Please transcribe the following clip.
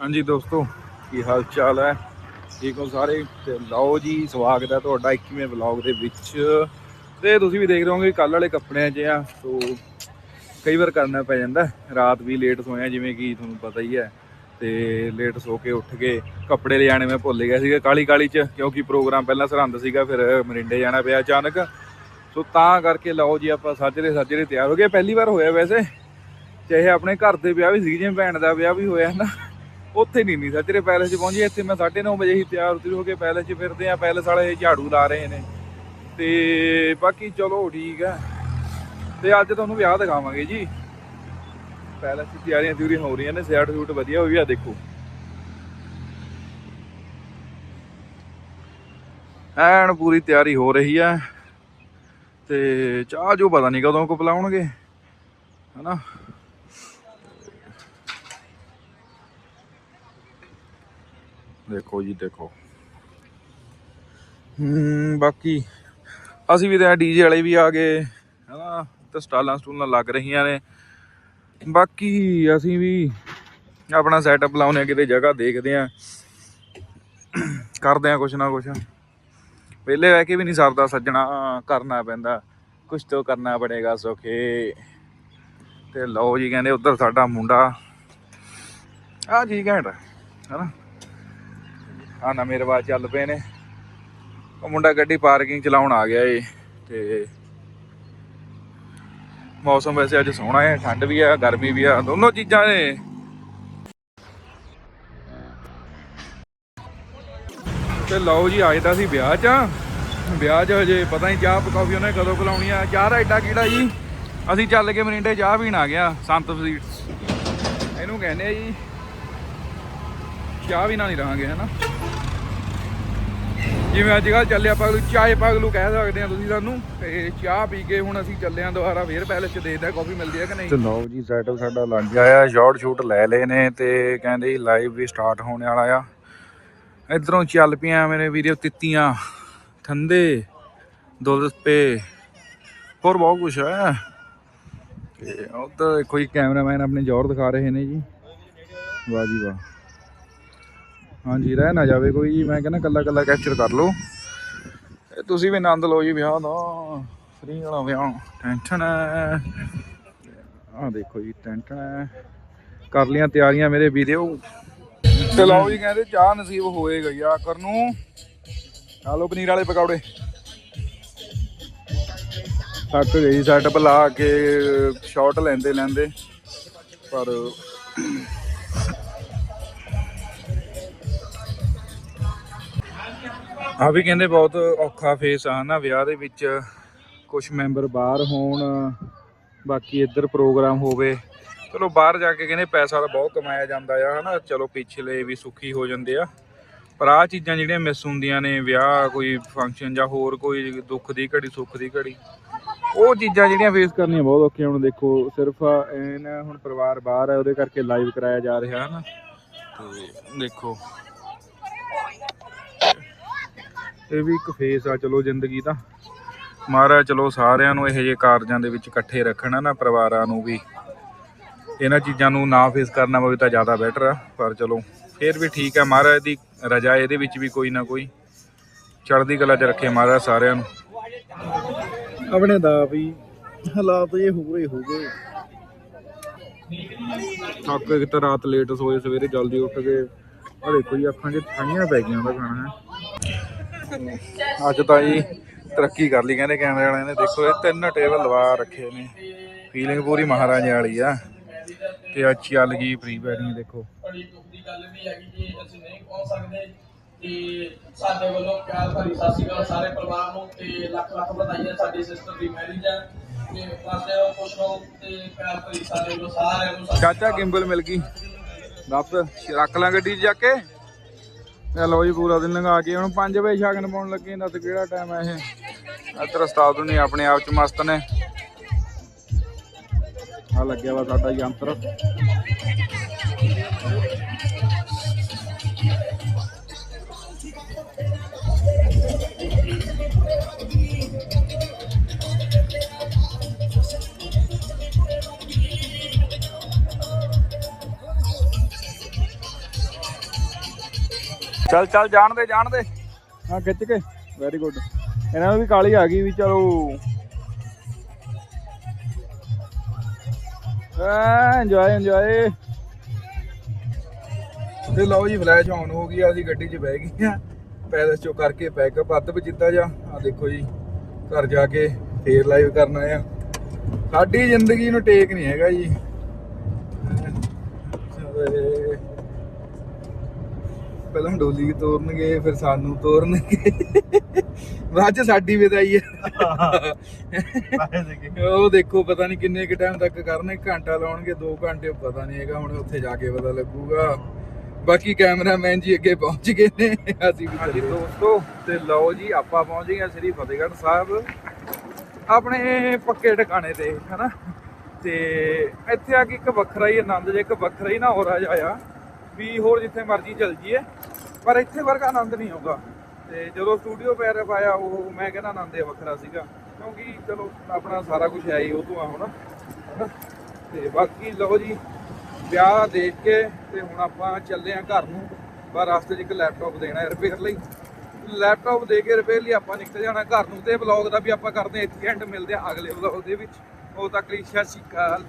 ਹਾਂਜੀ ਦੋਸਤੋ, ਕੀ ਹਾਲ ਚਾਲ ਹੈ? ਠੀਕ ਹੋ ਸਾਰੇ? ਤੇ ਲਓ ਜੀ, ਸਵਾਗਤ ਹੈ ਤੁਹਾਡਾ 21ਵੇਂ ਵਲੌਗ ਦੇ ਵਿੱਚ। ਤੇ ਤੁਸੀਂ ਵੀ ਦੇਖ ਰਹੇ ਹੋਗੇ ਕੱਲ ਵਾਲੇ ਕੱਪੜਿਆਂ 'ਚ ਆ, ਸੋ ਕਈ ਵਾਰ ਕਰਨਾ ਪੈ ਜਾਂਦਾ। ਰਾਤ ਵੀ ਲੇਟ ਸੋਇਆ, ਜਿਵੇਂ ਕਿ ਤੁਹਾਨੂੰ ਪਤਾ ਹੀ ਹੈ। ਤੇ ਲੇਟ ਸੋ ਕੇ ਉੱਠ ਕੇ ਕੱਪੜੇ ਲਿਆਣੇ ਮੈਂ ਭੁੱਲ ਗਿਆ ਸੀਗਾ ਕਾਲੀ ਕਾਲੀ 'ਚ, ਕਿਉਂਕਿ ਪ੍ਰੋਗਰਾਮ ਪਹਿਲਾਂ ਸਰਹੰਦ ਸੀਗਾ, ਫਿਰ ਮਰਿੰਡੇ ਜਾਣਾ ਪਿਆ ਅਚਾਨਕ। ਸੋ ਤਾਂ ਕਰਕੇ ਲਓ ਜੀ, ਆਪਾਂ ਸਾਜਰੇ ਸਾਜਰੇ ਤਿਆਰ ਹੋ ਗਏ। ਪਹਿਲੀ ਵਾਰ ਹੋਇਆ ਵੈਸੇ ਚਾਹੇ ਆਪਣੇ ਘਰ ਦੇ ਵਿਆਹ ਵੀ ਸੀ ਜਿਵੇਂ ਭੈਣ ਦਾ ਵਿਆਹ ਵੀ ਹੋਇਆ ਨਾ। ਉੱਥੇ ਨਹੀਂ ਨਹੀਂ ਸੱਚਰੇ ਪੈਲੇਸ 'ਚ ਪਹੁੰਚੇ ਇੱਥੇ ਮੈਂ 9:30 ਵਜੇ ਹੀ ਤਿਆਰ ਉਤਰੀ ਹੋ ਕੇ ਪੈਲੇਸ 'ਚ ਫਿਰਦੇ ਆ ਪੈਲੇਸ ਵਾਲੇ ਝਾੜੂ ਲਾ ਰਹੇ ਨੇ। ਤੇ ਬਾਕੀ ਚਲੋ ਠੀਕ ਆ। ਤੇ ਅੱਜ ਤੁਹਾਨੂੰ ਵਿਆਹ ਦਿਖਾਵਾਂਗੇ ਜੀ। ਪੈਲੇਸ 'ਚ ਤਿਆਰੀਆਂ ਤਿਉਰੀਆਂ ਹੋ ਰਹੀਆਂ ਨੇ ਸੈਟ ਸੂਟ ਵਧੀਆ ਹੋਈ ਆ ਦੇਖੋ। ਐਨ ਪੂਰੀ ਤਿਆਰੀ ਹੋ ਰਹੀ ਆ। ਤੇ ਚਾਹ ਜੋ ਪਤਾ ਨਹੀਂ ਕਦੋਂ ਕੋ ਪਿਲਾਉਣਗੇ, ਹਨਾ? ਦੇਖੋ ਜੀ, ਦੇਖੋ। ਹੂੰ ਬਾਕੀ ਅਸੀਂ ਵੀ ਤਾਂ ਡੀਜੇ ਵਾਲੇ ਵੀ ਆ ਗਏ। ਹਨਾ, ਤੇ ਸਟਾਲਾਂ ਸਟੂਲਾਂ ਲੱਗ ਰਹੀਆਂ ਨੇ। ਬਾਕੀ ਅਸੀਂ ਵੀ ਆਪਣਾ ਸੈਟਅਪ ਲਾਉਨੇ ਆ ਕਿਤੇ ਜਗ੍ਹਾ ਦੇਖਦੇ ਆ ਕਰਦੇ ਆ ਕੁਛ ਨਾ ਕੁਛ। ਪਹਿਲੇ ਰਹਿ ਕੇ ਵੀ ਨਹੀਂ ਸਰਦਾ ਸੱਜਣਾ ਕਰਨਾ ਪੈਂਦਾ। ਕੁਛ ਤੋਂ ਕਰਨਾ ਪੜੇਗਾ ਸੁਖੇ। ਤੇ ਲਓ ਜੀ, ਕਹਿੰਦੇ ਉਧਰ ਸਾਡਾ ਮੁੰਡਾ। ਆ ਜੀ ਘੈਂਟ ਹੈਨਾ। ਆ ਨਵੇਂ ਰਿਵਾਜ ਚੱਲ ਪਏ ਨੇ। ਉਹ ਮੁੰਡਾ ਗੱਡੀ ਪਾਰਕਿੰਗ ਚਲਾਉਣ ਆ ਗਿਆ ਏ ਤੇ ਮੌਸਮ ਵੈਸੇ ਅੱਜ ਸੋਹਣਾ ਹੈ ਠੰਡ ਵੀ ਆ, ਗਰਮੀ ਵੀ ਆ, ਦੋਨੋਂ ਚੀਜ਼ਾਂ ਨੇ। ਤੇ ਲਓ ਜੀ, ਅੱਜ ਤਾਂ ਅਸੀਂ ਵਿਆਹ 'ਚ ਆ। ਵਿਆਹ 'ਚ ਹਜੇ ਪਤਾ ਨਹੀਂ ਚਾਹ ਕਾਫੀ ਉਹਨੇ ਕਦੋਂ ਪਿਲਾਉਣੀ ਆ। ਚਾਹ ਦਾ ਐਡਾ ਕੀੜਾ ਜੀ? ਅਸੀਂ ਚੱਲ ਕੇ ਮਰਿੰਡੇ ਚਾਹ ਪੀਣ ਆ ਗਿਆ, ਸੰਤ ਸਵੀਟਸ। ਇਹਨੂੰ ਕਹਿੰਦੇ ਆ ਜੀ ਚਾਹ ਵੀ ਨਾਲ ਨਹੀਂ ਰਹਾਂਗੇ, ਹਨਾ? ਜਿਵੇਂ ਅੱਜ ਕੱਲ੍ਹ ਚੱਲਿਆ ਪਗਲੂ ਚਾਏ ਪਗਲੂ ਕਹਿ ਸਕਦੇ ਆ ਤੁਸੀਂ ਸਾਨੂੰ, ਤੇ ਚਾਹ ਪੀ ਕੇ ਹੁਣ ਅਸੀਂ ਚੱਲੇ ਆਂ ਦੁਬਾਰਾ, ਫੇਰ ਪੈਲਸ ਚ ਦੇਖਦੇ ਆ ਕਾਫੀ ਮਿਲਦੀ ਆ ਕਿ ਨਹੀਂ? ਤੇ ਲਓ ਜੀ ਸੈਟਅਪ ਸਾਡਾ ਲੱਗ ਗਿਆ ਆ ਸ਼ਾਰਟ ਸ਼ੂਟ ਲੈ ਲਏ ਨੇ ਤੇ ਕਹਿੰਦੇ ਜੀ ਲਾਈਵ ਵੀ ਸਟਾਰਟ ਹੋਣ ਵਾਲਾ ਆ। ਇਧਰੋਂ ਚੱਲ ਪਈਆਂ ਮੇਰੇ ਵੀਡੀਓ ਤਿੱਤੀਆਂ ਠੰਡੇ ਦੁੱਧਪੇ ਹੋਰ ਬਹੁਤ ਕੁਝ ਹੈ ਤੇ ਉਧਰ ਕੋਈ ਕੈਮਰਾਮੈਨ ਆਪਣੇ ਜ਼ੋਰ ਦਿਖਾ ਰਹੇ ਨੇ ਜੀ। ਵਾਹ ਜੀ ਵਾਹ। ਹਾਂਜੀ, ਰਹਿ ਨਾ ਜਾਵੇ ਕੋਈ ਜੀ ਮੈਂ ਕਹਿੰਦਾ ਕੱਲਾ ਕੱਲਾ ਕੈਪਚਰ ਕਰ ਲਓ। ਇਹ ਤੁਸੀਂ ਵੀ ਆਨੰਦ ਲਓ ਜੀ ਵਿਆਹ ਦਾ। ਫ੍ਰੀ ਵਾਲਾ ਵਿਆਹ ਟੈਨਸ਼ਨ ਹੈ। ਆਹ ਦੇਖੋ ਜੀ ਟੈਨਸ਼ਨ ਹੈ। ਕਰ ਲੀਆਂ ਤਿਆਰੀਆਂ ਮੇਰੇ ਵੀਡੀਓ ਤੇ ਲਓ ਜੀ ਕਹਿੰਦੇ, ਚਾਹ ਨਸੀਬ ਹੋਏਗਾ ਜੀ, ਆਕਰ ਨੂੰ। ਆ ਲਓ ਪਨੀਰ ਵਾਲੇ ਪਕੌੜੇ। ਥੱਕ ਗਈ ਸੈਟਅਪ ਲਾ ਕੇ ਸ਼ਾਟ ਲੈਂਦੇ ਲੈਂਦੇ ਪਰ ਆ ਵੀ ਕਹਿੰਦੇ ਬਹੁਤ ਔਖਾ ਫੇਸ ਆ ਨਾ ਵਿਆਹ ਦੇ ਵਿੱਚ ਕੁਝ ਮੈਂਬਰ ਬਾਹਰ ਹੋਣ, ਬਾਕੀ ਇੱਧਰ ਪ੍ਰੋਗਰਾਮ ਹੋਵੇ। ਚਲੋ, ਬਾਹਰ ਜਾ ਕੇ ਕਹਿੰਦੇ ਪੈਸਾ ਤਾਂ ਬਹੁਤ ਕਮਾਇਆ ਜਾਂਦਾ ਆ, ਹਨਾ? ਚਲੋ, ਪਿਛਲੇ ਵੀ ਸੁਖੀ ਹੋ ਜਾਂਦੇ ਆ। ਪਰ ਆ ਚੀਜ਼ਾਂ ਜਿਹੜੀਆਂ ਮਿਸ ਹੁੰਦੀਆਂ ਨੇ, ਵਿਆਹ, ਕੋਈ ਫੰਕਸ਼ਨ ਜਾਂ ਹੋਰ ਕੋਈ ਦੁੱਖ ਦੀ ਘੜੀ, ਸੁੱਖ ਦੀ ਘੜੀ, ਉਹ ਚੀਜ਼ਾਂ ਜਿਹੜੀਆਂ ਫੇਸ ਕਰਨੀਆਂ ਬਹੁਤ ਔਖੀਆਂ ਹੁਣ ਦੇਖੋ, ਸਿਰਫ ਐਨ ਹੁਣ ਪਰਿਵਾਰ ਬਾਹਰ ਹੈ ਉਹਦੇ ਕਰਕੇ ਲਾਈਵ ਕਰਾਇਆ ਜਾ ਰਿਹਾ, ਹਨਾ? ਤੇ ਦੇਖੋ ਇਹ ਵੀ ਇੱਕ ਫੇਸ ਆ, ਚਲੋ ਜ਼ਿੰਦਗੀ ਦਾ। ਮਹਾਰਾਜ, ਚਲੋ ਸਾਰਿਆਂ ਨੂੰ ਇਹੋ ਜਿਹੇ ਕਾਰਜਾਂ ਦੇ ਵਿੱਚ ਇਕੱਠੇ ਰੱਖਣਾ ਨਾ, ਪਰਿਵਾਰਾਂ ਨੂੰ ਵੀ। ਇਹਨਾਂ ਚੀਜ਼ਾਂ ਨੂੰ ਨਾ ਫੇਸ ਕਰਨਾ ਪਵੇ ਤਾਂ ਜ਼ਿਆਦਾ ਬੈਟਰ ਆ, ਪਰ ਚਲੋ, ਫੇਰ ਵੀ ਠੀਕ ਹੈ ਮਹਾਰਾਜ ਦੀ ਰਜਾ ਇਹਦੇ ਵਿੱਚ ਵੀ ਕੋਈ ਨਾ ਕੋਈ ਚੜ੍ਹਦੀ ਕਲਾ 'ਚ ਰੱਖੇ ਮਹਾਰਾਜ ਸਾਰਿਆਂ ਨੂੰ। ਆਪਣੇ ਦਾ ਵੀ ਹਾਲਾਤ ਇਹ ਹੋ ਰਹੇ ਹੋ ਗਏ। ਥੱਕ ਇੱਕ ਤਾਂ ਰਾਤ ਲੇਟ ਸੋਏ, ਸਵੇਰੇ ਜਲਦੀ ਉੱਠ ਗਏ। ਆ ਦੇਖੋ ਜੀ, ਅੱਖਾਂ 'ਚ ਠਾਈਆਂ ਪੈ ਗਈਆਂ ਉਹਦਾ ਖਾਣਾ। ਹੈ ਅੱਜ ਤਾਂ ਜੀ ਤਰੱਕੀ ਕਰ ਲਈ ਕਹਿੰਦੇ ਕੈਮਰੇ ਵਾਲਿਆਂ ਨੇ। ਦੇਖੋ ਇਹ ਤਿੰਨ ਟੇਬਲ ਲਵਾ ਰੱਖੇ ਨੇ। ਫੀਲਿੰਗ ਪੂਰੀ ਮਹਾਰਾਜੇ ਵਾਲੀ ਆ। ਤੇ ਅੱਜ ਚੱਲ ਗਈ ਪ੍ਰੀ ਵੈਡਿੰਗ ਦੇਖੋ। ਬੜੀ ਦੁੱਖ ਦੀ ਗੱਲ ਵੀ ਹੈਗੀ ਜੀ ਅਸੀਂ ਨਹੀਂ ਪਹੁੰਚ ਸਕਦੇ ਤੇ ਸਾਡੇ ਵੱਲੋਂ ਪਿਆਰ ਭਰੀ ਸਤਿ ਸ਼੍ਰੀ ਅਕਾਲ ਸਾਰੇ ਪਰਿਵਾਰ ਨੂੰ ਤੇ ਲੱਖ ਲੱਖ ਵਧਾਈਆਂ ਸਾਡੀ ਸਿਸਟਰ ਦੀ ਮੈਰਿਜ ਹੈ ਤੇ ਬਸ ਇਹੋ ਖੁਸ਼ ਰਹੋ ਤੇ ਪਿਆਰ ਭਰੀ ਸਾਡੇ ਵੱਲੋਂ ਸਾਰਿਆਂ ਨੂੰ ਚਾਚਾ ਗਿੰਬਲ ਮਿਲ ਗਈ। ਦੱਸ ਰੱਖ ਲਾਂ ਗੱਡੀ 'ਚ ਜਾ ਕੇ। ਇਹ ਲਓ ਜੀ ਪੂਰਾ ਦਿਨ ਲੰਘਾ ਕੇ, ਹੁਣ 5 ਵਜੇ ਸ਼ਗਨ ਪਾਉਣ ਲੱਗੇ ਦੱਸ ਕਿਹੜਾ ਟਾਈਮ ਹੈ ਇਹ। ਇੱਧਰ ਉਸਤਾਦ ਨੇ ਆਪਣੇ ਆਪ 'ਚ ਮਸਤ ਨੇ। ਆ ਲੱਗਿਆ ਵਾ ਸਾਡਾ ਯੰਤਰ। ਚੱਲ ਚੱਲ ਜਾਣ ਦੇ ਜਾਣ ਦੇ। ਹਾਂ ਖਿੱਚ ਕੇ। ਵੈਰੀ ਗੁੱਡ ਇਹਨਾਂ ਨੂੰ ਵੀ ਕਾਲੀ ਆ ਗਈ ਵੀ ਚਲੋ। ਐ ਇੰਜੋਏ ਇੰਜੋਏ ਤੇ ਲਓ ਜੀ ਫਲੈਸ਼ ਆਨ ਹੋ ਗਈ ਆ ਅਸੀਂ ਗੱਡੀ 'ਚ ਬਹਿ ਗਏ ਆ। ਪੈਲਸ ਚੋਂ ਕਰਕੇ ਪੈਕਅਪ ਅੱਧ ਵਿੱਚ ਜਿੱਦਾਂ ਜਾ। ਆ ਦੇਖੋ ਜੀ ਘਰ ਜਾ ਕੇ ਫੇਰ ਲਾਈਵ ਕਰਨਾ ਆ। ਸਾਡੀ ਜ਼ਿੰਦਗੀ ਨੂੰ ਟੇਕ ਨਹੀਂ ਹੈਗਾ ਜੀ। ਪਹਿਲਾਂ ਡੋਲੀ ਤੋਰਨਗੇ ਫਿਰ ਸਾਨੂੰ ਤੋਰਨਗੇ। ਬਾਅਦ ਚ ਸਾਡੀ ਵਿਦਾਈ ਹੈ ਉਹ ਦੇਖੋ ਪਤਾ ਨਹੀਂ ਕਿੰਨੇ ਕੁ ਟਾਈਮ ਤੱਕ ਕਰਨੇ ਘੰਟਾ ਲਾਉਣਗੇ 2 ਘੰਟੇ ਪਤਾ ਨਹੀਂ ਹੈਗਾ ਹੁਣ ਉੱਥੇ ਜਾ ਕੇ ਪਤਾ ਲੱਗੂਗਾ। ਬਾਕੀ ਕੈਮਰਾਮੈਨ ਜੀ ਅੱਗੇ ਪਹੁੰਚ ਗਏ ਨੇ ਅਸੀਂ ਵੀ ਹਾਂਜੀ ਦੋਸਤੋ ਤੇ ਲਓ ਜੀ ਆਪਾਂ ਪਹੁੰਚ ਗਏ ਸ੍ਰੀ ਫਤਿਹਗੜ੍ਹ ਸਾਹਿਬ ਆਪਣੇ ਪੱਕੇ ਟਿਕਾਣੇ ਤੇ ਹਨਾ? ਤੇ ਇੱਥੇ ਆ ਕੇ ਇੱਕ ਵੱਖਰਾ ਹੀ ਆਨੰਦ ਜੇ ਇੱਕ ਵੱਖਰਾ ਹੀ ਨਾ ਹੋ ਰਿਹਾ ਆ ਵੀ ਹੋਰ ਜਿੱਥੇ ਮਰਜ਼ੀ ਚੱਲ ਜੀਏ ਪਰ ਇੱਥੇ ਵਰਗਾ ਆਨੰਦ ਨਹੀਂ ਆਉਂਦਾ ਤੇ ਜਦੋਂ ਸਟੂਡੀਓ ਪੈਰ ਪਾਇਆ ਉਹ ਮੈਂ ਕਹਿੰਦਾ ਆਨੰਦ ਹੀ ਵੱਖਰਾ ਸੀਗਾ। ਕਿਉਂਕਿ ਚਲੋ, ਆਪਣਾ ਸਾਰਾ ਕੁਝ ਹੈ ਹੀ, ਉਹ ਤੋਂ ਆ ਹੁਣ। ਹਨਾ। ਤੇ ਬਾਕੀ ਲਓ ਜੀ, ਵਿਆਹ ਦੇਖ ਕੇ ਤੇ ਹੁਣ ਆਪਾਂ ਚੱਲੇ ਆ ਘਰ ਨੂੰ। ਪਰ ਰਸਤੇ 'ਚ ਇੱਕ ਲੈਪਟਾਪ ਦੇਣਾ ਰਿਪੇਅਰ ਲਈ। ਲੈਪਟਾਪ ਦੇ ਕੇ ਰਿਪੇਅਰ ਲਈ ਆਪਾਂ ਨਿਕਲ ਜਾਣਾ ਘਰ ਨੂੰ। ਤੇ ਵਲੌਗ ਦਾ ਵੀ ਆਪਾਂ ਕਰਦੇ ਹਾਂ ਇੱਥੇ ਐਂਡ ਮਿਲਦੇ ਆ ਅਗਲੇ ਵਲੌਗ ਦੇ ਵਿੱਚ। ਉਦੋਂ ਤੱਕ ਲਈ ਸਤਿ ਸ਼੍ਰੀ ਅਕਾਲ